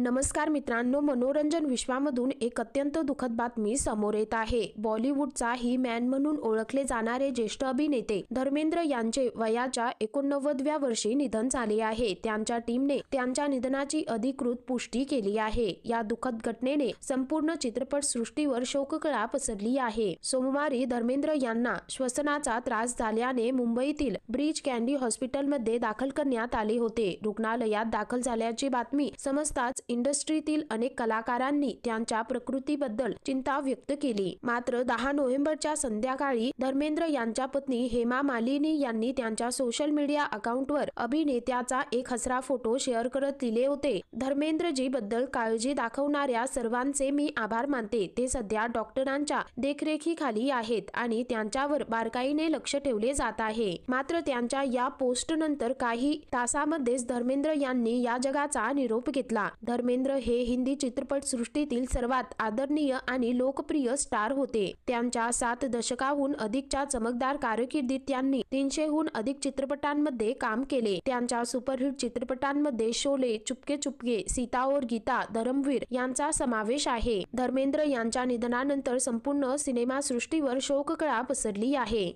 नमस्कार मित्रांनो मनोरंजन विश्वामधून एक अत्यंत दुःखद बातमी समोर येत आहे. बॉलिवूडचा ही मॅन म्हणून ओळखले जाणारे ज्येष्ठ अभिनेते धर्मेंद्र यांचे वयाच्या एकोणनव्वदव्या वर्षी निधन झाले आहे. त्यांच्या टीमने त्यांच्या निधनाची अधिकृत पुष्टी केली आहे. या दुःखद घटनेने संपूर्ण चित्रपट सृष्टीवर शोककळा पसरली आहे. सोमवारी धर्मेंद्र यांना श्वसनाचा त्रास झाल्याने मुंबईतील ब्रिज कॅन्डी हॉस्पिटलमध्ये दाखल करण्यात आले होते. रुग्णालयात दाखल झाल्याची बातमी समजताच इंडस्ट्रीतील अनेक कलाकारांनी त्यांच्या प्रकृतीबद्दल चिंता व्यक्त केली. मात्र दहा नोव्हेंबरच्या संध्याकाळी धर्मेंद्र यांच्या पत्नी हेमा मालिनी यांनी त्यांच्या सोशल मीडिया अकाउंटवर अभिनेत्याचा एक हसरा फोटो शेअर करत लिहिले होते. धर्मेंद्रजी बद्दल काळजी दाखवणाऱ्या सर्वांचे मी आभार मानते. ते सध्या डॉक्टरांच्या देखरेखीखाली आहेत आणि त्यांच्यावर बारकाईने लक्ष ठेवले जात आहे. मात्र त्यांच्या या पोस्ट नंतर काही तासामध्येच धर्मेंद्र यांनी या जगाचा निरोप घेतला. धर्मेंद्र हे हिंदी चित्रपटसृष्टीतील सर्वात आदरणीय आणि लोकप्रिय स्टार होते. त्यांच्या सात दशकाहून अधिकच्या चमकदार कारकिर्दीत त्यांनी तीनशेहून अधिक चित्रपटांमध्ये काम केले. त्यांच्या सुपरहिट चित्रपटांमध्ये शोले चुपके चुपके सीता और गीता धरमवीर यांचा समावेश आहे. धर्मेंद्र यांच्या निधनानंतर संपूर्ण सिनेमासृष्टीवर शोककळा पसरली आहे.